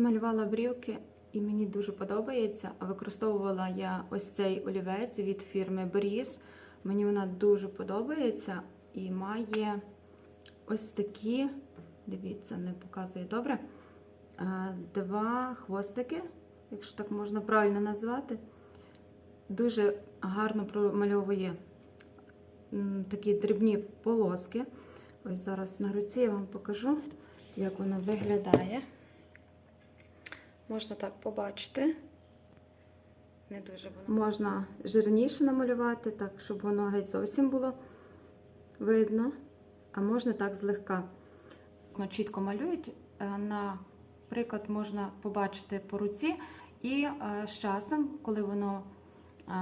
Підмалювала брівки і мені дуже подобається. Використовувала я ось цей олівець від фірми Бріз. Мені вона дуже подобається і має ось такі, дивіться, не показує добре. е, Два хвостики, якщо так можна правильно назвати. Дуже гарно промальовує такі дрібні полоски. Ось зараз на руці я вам покажу, як воно виглядає. Можна так побачити. Не дуже воно. Можна жирніше намалювати, так, щоб воно геть зовсім було видно. А можна так злегка. Воно чітко малюють. Е, Наприклад, можна побачити по руці, і е, з часом, коли воно е,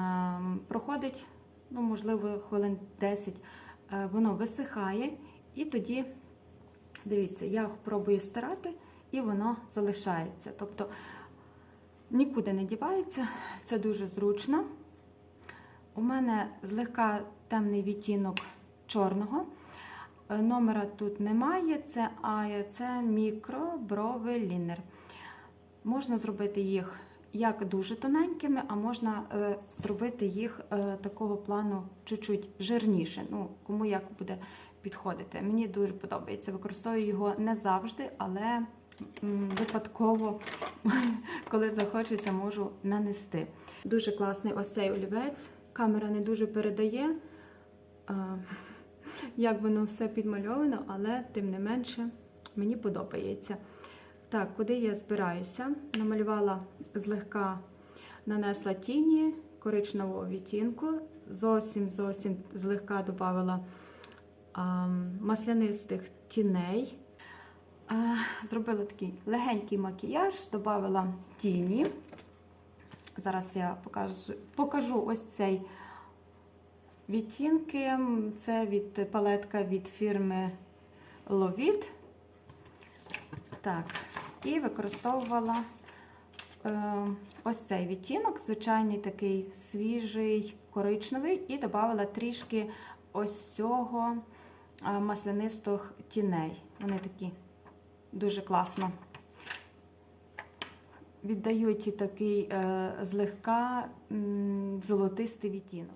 проходить, ну, можливо, хвилин 10, е, воно висихає, і тоді, дивіться, я пробую стирати, і воно залишається. Тобто нікуди не дівається, це дуже зручно. У мене злегка темний відтінок чорного. Е, Номера тут немає, це Ая, це мікро брови лінер. Можна зробити їх як дуже тоненькими, а можна е, зробити їх е, такого плану чуть-чуть жирніше. Ну, кому як буде підходити. Мені дуже подобається. Використовую його не завжди, але випадково, коли захочеться, можу нанести. Дуже класний ось цей олівець. Камера не дуже передає. як воно все підмальовано, але тим не менше мені подобається. Так, куди я збираюся? Намалювала злегка, нанесла тіні коричневого відтінку, зовсім зовсім злегка додала маслянистих тіней. А, Зробила такий легенький макіяж, додала тіні. Зараз я покажу, покажу ось цей відтінки. Це від палетка від фірми Lovit. Так, і використовувала е, ось цей відтінок, звичайний такий свіжий, коричневий, і додала трішки ось цього е, маслянистих тіней. Вони такі дуже класно. Віддають такий е, злегка м, золотистий відтінок.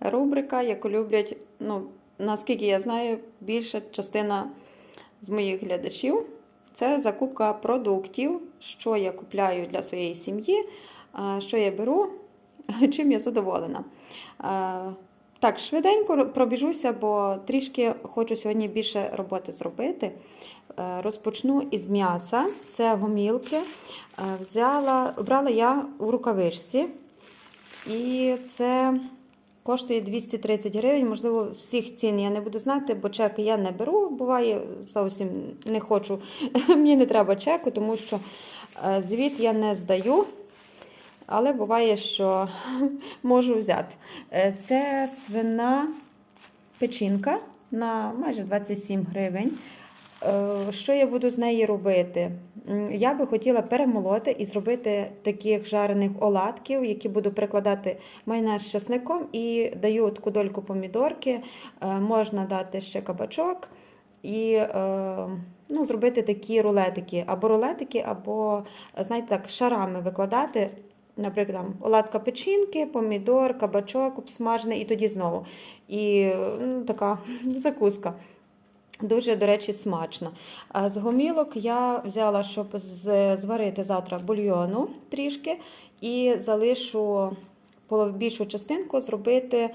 Рубрика, яку люблять, ну, наскільки я знаю, більша частина з моїх глядачів це закупка продуктів, що я купляю для своєї сім'ї, а, що я беру, чим я задоволена. А, Так, швиденько пробіжуся, бо трішки хочу сьогодні більше роботи зробити. Е, Розпочну із м'яса. Це гомілки. Е, Взяла, брала я у рукавичці. І це коштує 230 гривень. Можливо, всіх цін я не буду знати, бо чеки я не беру. Буває, зовсім не хочу. Мені не треба чеку, тому що е, звіт я не здаю. Але буває, що можу взяти. Це свина печінка на майже 27 гривень. Е, Що я буду з неї робити? Я би хотіла перемолоти і зробити таких жарених оладків, які буду прикладати майонез з часником і даю таку дольку помідорки. Е, Можна дати ще кабачок і е, ну, зробити такі рулетики, або рулетики, або, знаєте, так, шарами викладати. Наприклад, там оладка печінки, помідор, кабачок обсмажений і тоді знову. І ну, така закуска. Дуже, до речі, смачно. З гомілок я взяла, щоб зварити завтра бульйону трішки, і залишу більшу частинку зробити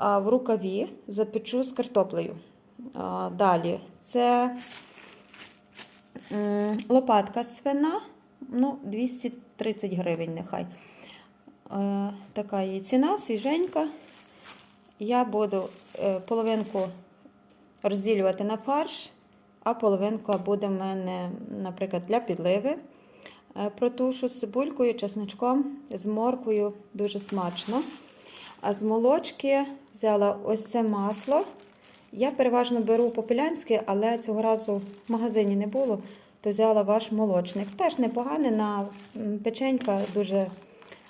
в рукаві, запечу з картоплею. Далі це лопатка свина, ну, 230 гривень нехай. Така її ціна, свіженька. Я буду е, половинку розділювати на фарш, а половинка буде в мене, наприклад, для підливи. Е, Протушу з цибулькою, чесничком, з морквою, дуже смачно. А з молочки взяла ось це масло. Я переважно беру попелянське, але цього разу в магазині не було, то взяла ваш молочник. Теж непоганий, на печенька дуже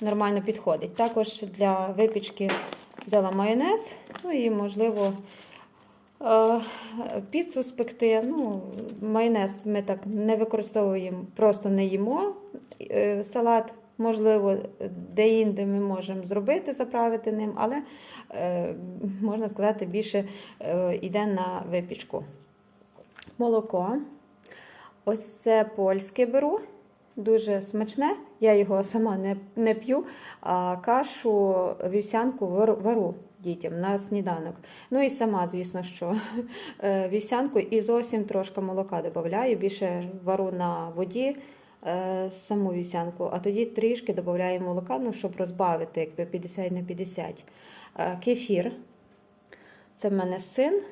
нормально підходить. Також для випічки взяла майонез, ну і, можливо, Піцу спекти, ну, майонез ми так не використовуємо, просто не їмо. Е, Салат, можливо, де-інде ми можемо зробити, заправити ним, але е, можна сказати, більше е, йде на випічку. Молоко. Ось це польське беру. Дуже смачне. Я його сама не, не п'ю, а кашу вівсянку вару, дітям на сніданок. Ну і сама, звісно, що е, вівсянку і зовсім трошки молока додаю. Більше вару на воді е, саму вівсянку, а тоді трішки додаю молока, ну, щоб розбавити, якби 50 на 50. Е, Кефір. Це в мене син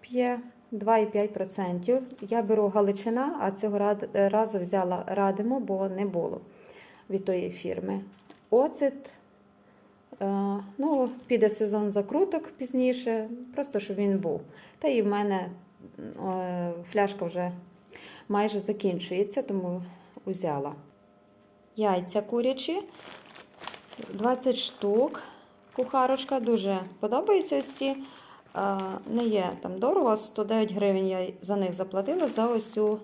п'є 2,5%. Я беру галичина, а цього разу взяла радимо, бо не було від тої фірми. Оцет. Е, ну, піде сезон закруток пізніше, просто щоб він був. Та і в мене е, фляжка вже майже закінчується, тому взяла. Яйця курячі, 20 штук. Кухарочка дуже подобається ось ці. Не є там дорого, 109 гривень я за них заплатила за ось цю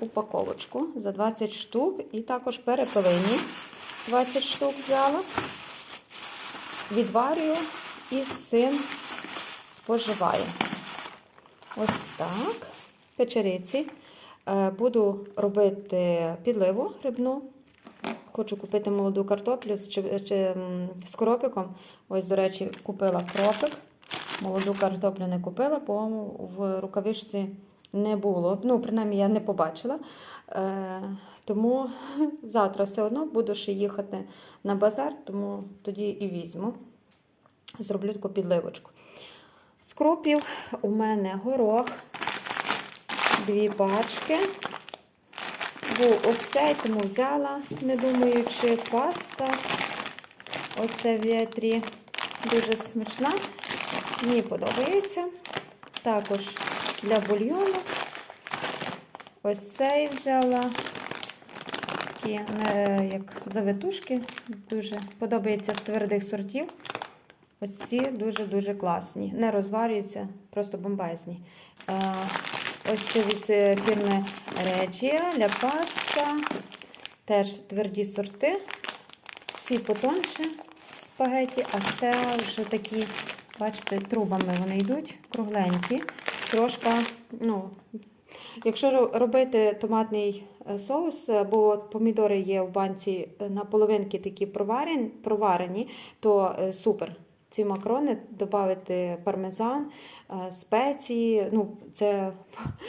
упаковочку за 20 штук. І також перепелині 20 штук взяла. Відварюю і син споживає. Ось так. Печериці. Е, Буду робити підливу грибну. Хочу купити молоду картоплю з, з кропиком. Ось, до речі, купила кропик. Молоду картоплю не купила, бо в рукавичці не було. Ну, принаймні, я не побачила. Е, тому завтра все одно буду ще їхати на базар, тому тоді і візьму. Зроблю таку підливочку. З кропів у мене горох, дві пачки. Був ось цей, тому взяла, не думаючи, паста. Оце в вітрі дуже смачна. Мені подобається. Також для бульйону. Ось цей взяла. Такі, е, як завитушки. Дуже подобається з твердих сортів. Ось ці дуже-дуже класні. Не розварюються, просто бомбезні. Е, Ось це від е, фірми Regia, Ля Паста. Теж тверді сорти. Ці потонше спагеті, а це вже такі, бачите, трубами вони йдуть, кругленькі. Трошки, ну, якщо робити томатний е, соус, або помідори є в банці е, на половинки такі проварені, то е, супер. Ці макарони додати пармезан, спеції. Ну, це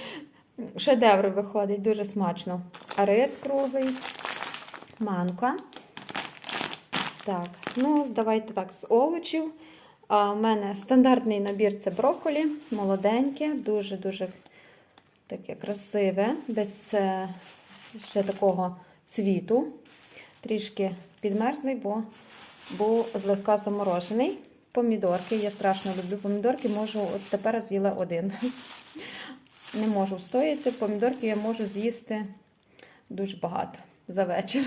шедевр виходить, дуже смачно. А рис круглий, манка. Так, ну давайте так, з овочів. А, у мене стандартний набір це брокколі, молоденьке, дуже-дуже таке красиве, без е, ще такого цвіту. Трішки підмерзлий, бо був злегка заморожений. Помідорки. Я страшно люблю помідорки, можу от тепер з'їла один. Не можу встояти. Помідорки я можу з'їсти дуже багато за вечір.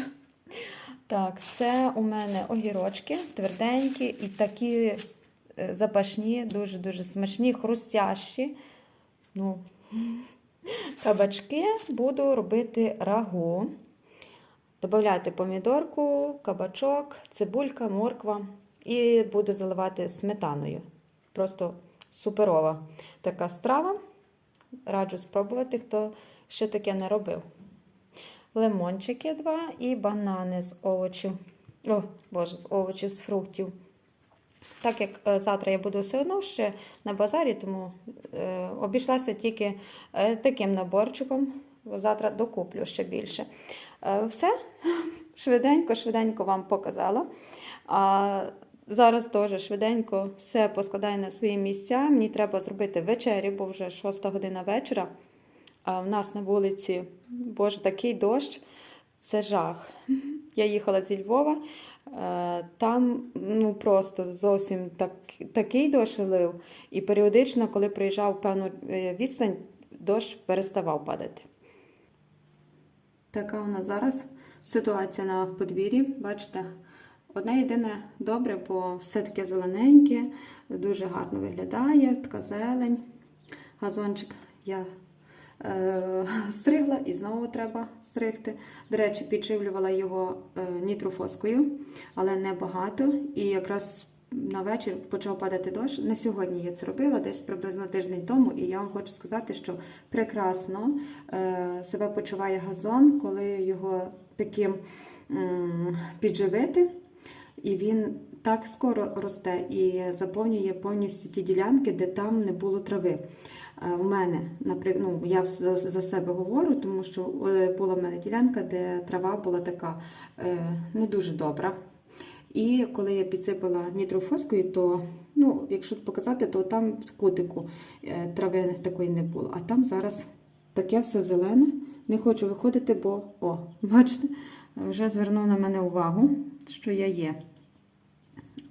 Так, це у мене огірочки тверденькі і такі запашні, дуже-дуже смачні, хрустящі. Ну, кабачки буду робити рагу. Добавляти помідорку, кабачок, цибулька, морква і буду заливати сметаною. Просто суперова така страва. Раджу спробувати, хто ще таке не робив. Лимончики два і банани з овочів. О, боже, з овочів, з фруктів. Так як е, завтра я буду все одно ще на базарі, тому е, обійшлася тільки е, таким наборчиком. Завтра докуплю ще більше. Все, швиденько, швиденько вам показала. А зараз теж швиденько все поскладаю на свої місця. Мені треба зробити вечерю, бо вже 6 година вечора. А в нас на вулиці, боже, такий дощ, це жах. Я їхала зі Львова, там ну просто зовсім так, такий дощ лив, і періодично, коли приїжджав певну е, відстань, дощ переставав падати. Така у нас зараз ситуація на подвір'ї. Бачите, Одне єдине добре, бо все таке зелененьке, дуже гарно виглядає, така зелень. Газончик я е, стригла і знову треба стригти. До речі, підживлювала його е, нітрофоскою, але не багато. І якраз на вечір почав падати дощ. Не сьогодні я це робила, десь приблизно тиждень тому. І я вам хочу сказати, що прекрасно е, себе почуває газон, коли його таким підживити. І він так скоро росте і заповнює повністю ті ділянки, де там не було трави. Е, У мене, наприклад, ну, я за, за себе говорю, тому що е, була в мене ділянка, де трава була така е, не дуже добра. І коли я підсипала нітрофоскою, то, ну, якщо показати, то там в кутику трави такої не було. А там зараз таке все зелене. Не хочу виходити, бо, о, бачите, вже звернув на мене увагу, що я є.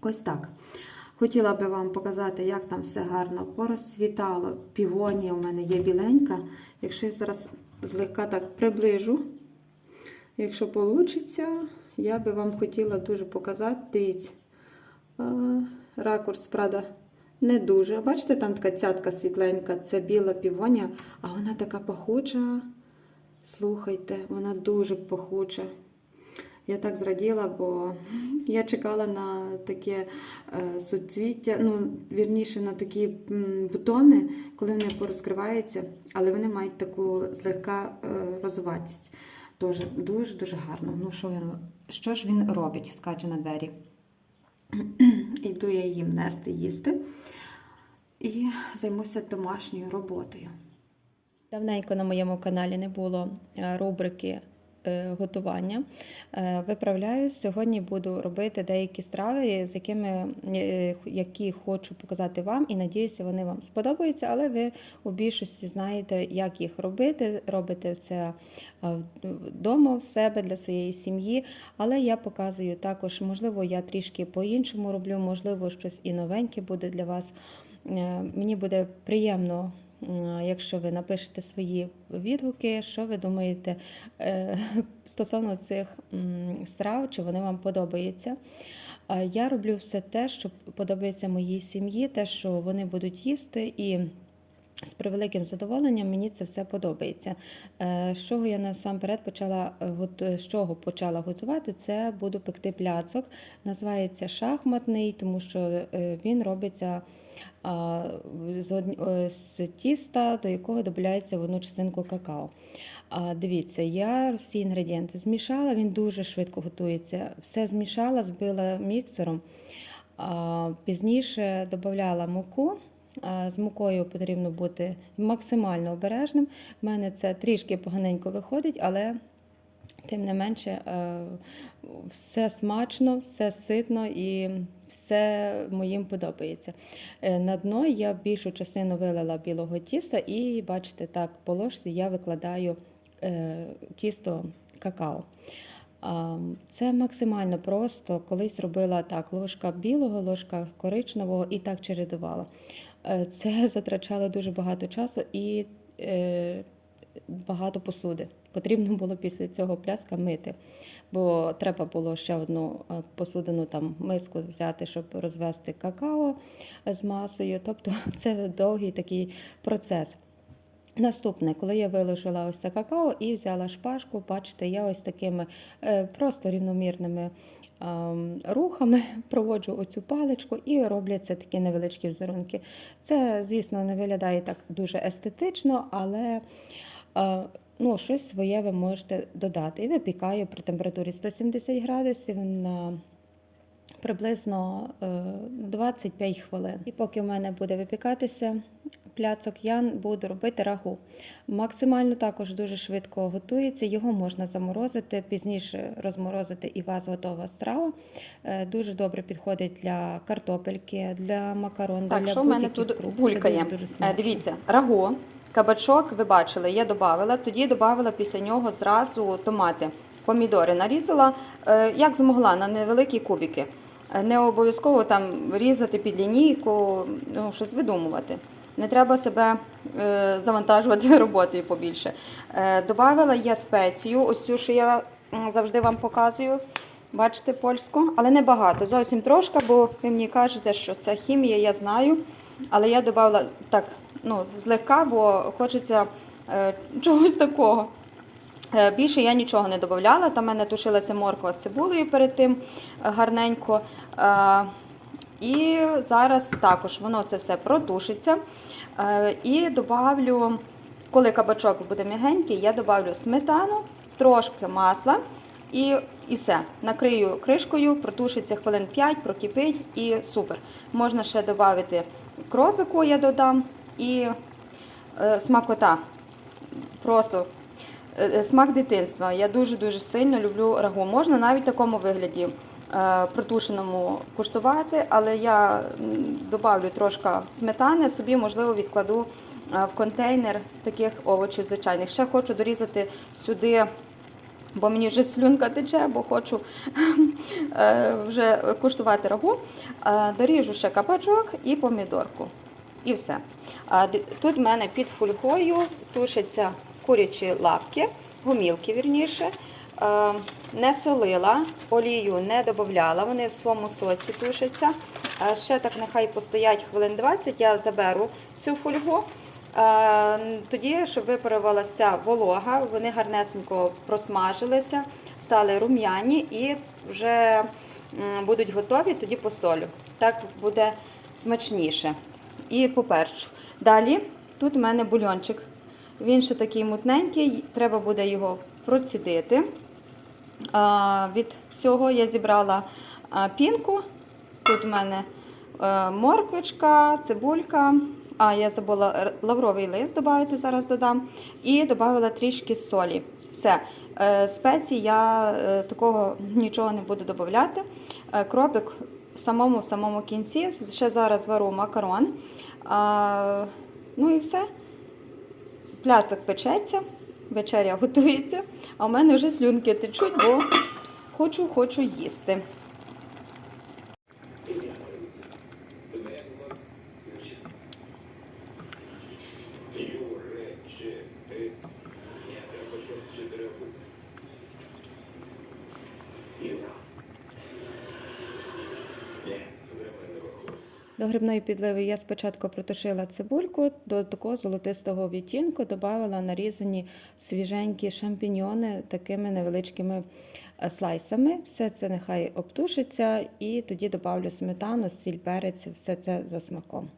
Ось так. Хотіла би вам показати, як там все гарно порозцвітало. Півонія у мене є біленька. Якщо я зараз злегка так приближу, якщо вийде, я би вам хотіла дуже показати. Дивіться, ракурс, правда, не дуже. Бачите, там така цятка світленька, це біла півонія, а вона така пахуча. Слухайте, вона дуже пахуча. Я так зраділа, бо я чекала на таке е, суцвіття, ну, вірніше, на такі бутони, коли вони порозкриваються, але вони мають таку злегка е, розуватість. Тож дуже-дуже гарно. Ну, що, він, що ж він робить? Скаче на двері. Йду я їм нести їсти і займуся домашньою роботою. Давненько на моєму каналі не було е, рубрики готування. Е, Виправляюсь. Сьогодні буду робити деякі страви, з якими е, які хочу показати вам, і надіюся, вони вам сподобаються, але ви у більшості знаєте, як їх робити. Робите це е, вдома в себе для своєї сім'ї. Але я показую також, можливо, я трішки по-іншому роблю, можливо, щось і новеньке буде для вас. Е, Мені буде приємно Якщо ви напишете свої відгуки, що ви думаєте е, стосовно цих страв, чи вони вам подобаються. Е, Я роблю все те, що подобається моїй сім'ї, те, що вони будуть їсти, і з превеликим задоволенням мені це все подобається. Е, З чого я насамперед почала е, з чого почала готувати, це буду пекти пляцок. Називається шахматний, тому що е, він робиться з, е, з тіста, до якого додається в одну частинку какао. А, дивіться, я всі інгредієнти змішала, він дуже швидко готується. Все змішала, збила міксером. А, пізніше додавала муку. А, З мукою потрібно бути максимально обережним. У мене це трішки поганенько виходить, але тим не менше е, все смачно, все ситно і все моїм подобається. Е, На дно я більшу частину вилила білого тіста, і бачите, так, по ложці я викладаю е, тісто какао. Це максимально просто. Колись робила так: ложка білого, ложка коричневого і так чередувала. Е, Це затрачало дуже багато часу і е, багато посуди. Потрібно було після цього пляска мити, бо треба було ще одну е, посудину там миску взяти, щоб розвести какао з масою. Тобто це довгий такий процес. Наступне, коли я виложила ось це какао і взяла шпажку, бачите, я ось такими просто рівномірними рухами проводжу оцю паличку і робляться такі невеличкі взерунки. Це, звісно, не виглядає так дуже естетично, але е, ну, щось своє ви можете додати. І випікаю при температурі 170 градусів на приблизно е, 25 хвилин. І поки в мене буде випікатися пляцок, я буду робити рагу. Максимально також дуже швидко готується, його можна заморозити, пізніше розморозити і у вас готова страва. Е, Дуже добре підходить для картопельки, для макарон, Так, для що в мене тут круп. Булькає? дуже-дуже Е. Дивіться, раго, кабачок, ви бачили, я додавала, тоді додавала після нього зразу томати, помідори нарізала, е, як змогла, на невеликі кубики. Е, Не обов'язково там різати під лінійку, ну, щось видумувати. Не треба себе е, завантажувати роботою побільше. Добавила я спецію, ось цю, що я завжди вам показую. Бачите, польську, але не багато, зовсім трошки, бо ви мені кажете, що це хімія, я знаю. Але я додала так, ну, злегка, бо хочеться е, чогось такого. Е, Більше я нічого не додавала. Там в мене тушилася морква з цибулею перед тим е, гарненько. Е, І зараз також воно це все протушиться. І добавлю, коли кабачок буде м'ягенький, я добавлю сметану, трошки масла і, і все. Накрию кришкою, протушиться хвилин 5, прокипить і супер. Можна ще додати кропику, я додам, і смакота. Просто смак дитинства. Я дуже-дуже сильно люблю рагу. Можна навіть в такому вигляді е, протушеному куштувати, але я додавлю трошки сметани, собі, можливо, відкладу е, в контейнер таких овочів звичайних. Ще хочу дорізати сюди. Бо мені вже слюнка тече, бо хочу е, вже куштувати рагу. Е, Доріжу ще капачок і помідорку. І все. Тут в мене під фольгою тушаться курячі лапки, гумілки вірніше. Е, Не солила, олію не додавала, вони в своєму соці тушаться. Е, Ще так нехай постоять хвилин 20, я заберу цю фольгу. Е, Тоді, щоб випарувалася волога, вони гарнесенько просмажилися, стали рум'яні і вже будуть готові, тоді посолю. Так буде смачніше. І поперчу. Далі тут у мене бульончик. Він ще такий мутненький, треба буде його процідити. Від цього я зібрала пінку. Тут у мене е, морквочка, цибулька. А, я забула лавровий лист додати, зараз додам. І додала трішки солі. Все. Е, Спецій я е, такого нічого не буду додати. Кропик в самому в самому кінці. Ще зараз вару макарон. Ну і все. Пляцок печеться, вечеря готується, а в мене вже слюнки течуть, бо хочу, хочу їсти. До грибної підливи я спочатку протушила цибульку, до такого золотистого відтінку додавала нарізані свіженькі шампіньйони такими невеличкими е, слайсами. Все це нехай обтушиться, і тоді додавлю сметану, сіль, перець, все це за смаком.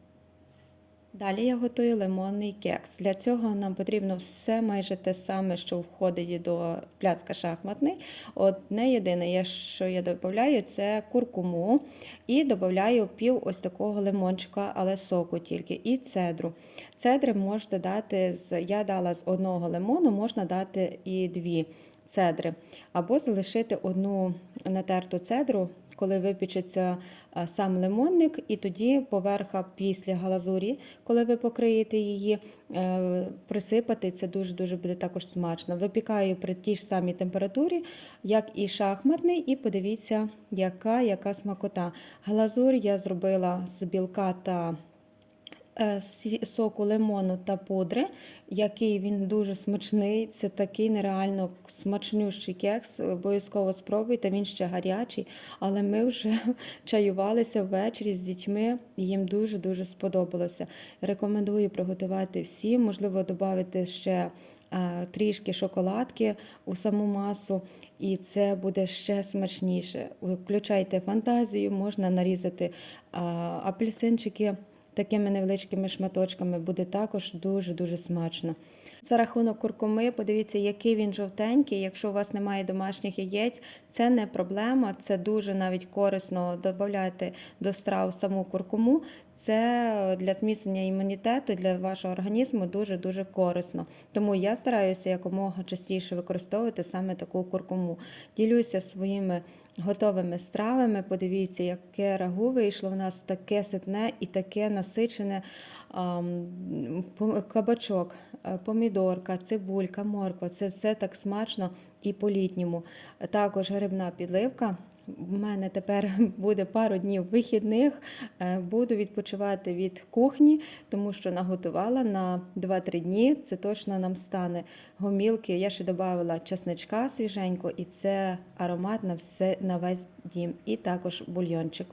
Далі я готую лимонний кекс. Для цього нам потрібно все майже те саме, що входить до пляцка шахматний. Одне єдине, що я додаю, це куркуму і додаю пів ось такого лимончика, але соку тільки, і цедру. Цедри можна дати з я дала з одного лимону, можна дати і дві цедри, або залишити одну натерту цедру, коли випічеться сам лимонник, і тоді поверха після глазурі, коли ви покриєте її, е, присипати це дуже дуже буде також смачно. Випікаю при тій ж самій температурі, як і шахматний, і подивіться, яка, яка смакота. Глазур я зробила з білка та е, соку лимону та пудри, який він дуже смачний. Це такий нереально смачнющий кекс. Обов'язково спробуйте, він ще гарячий, але ми вже чаювалися ввечері з дітьми, і їм дуже-дуже сподобалося. Рекомендую приготувати всім, можливо, додати ще. е, Трішки шоколадки у саму масу, і це буде ще смачніше. Включайте фантазію, можна нарізати а, апельсинчики такими невеличкими шматочками, буде також дуже-дуже смачно. За рахунок куркуми, подивіться, який він жовтенький. Якщо у вас немає домашніх яєць, це не проблема, це дуже навіть корисно додати до страв саму куркуму. Це для зміцнення імунітету для вашого організму дуже-дуже корисно. Тому я стараюся якомога частіше використовувати саме таку куркуму. Ділюся своїми готовими стравами. Подивіться, яке рагу вийшло в нас таке ситне і таке насичене. Кабачок, е, помідорка, цибулька, морква це все так смачно і по-літньому. Також грибна підливка в мене тепер буде пару днів вихідних. Е, Буду відпочивати від кухні, тому що наготувала на 2-3 дні. Це точно нам стане гомілки. Я ще додавала чесничка свіженько, і це аромат на все на весь дім. І також бульйончик.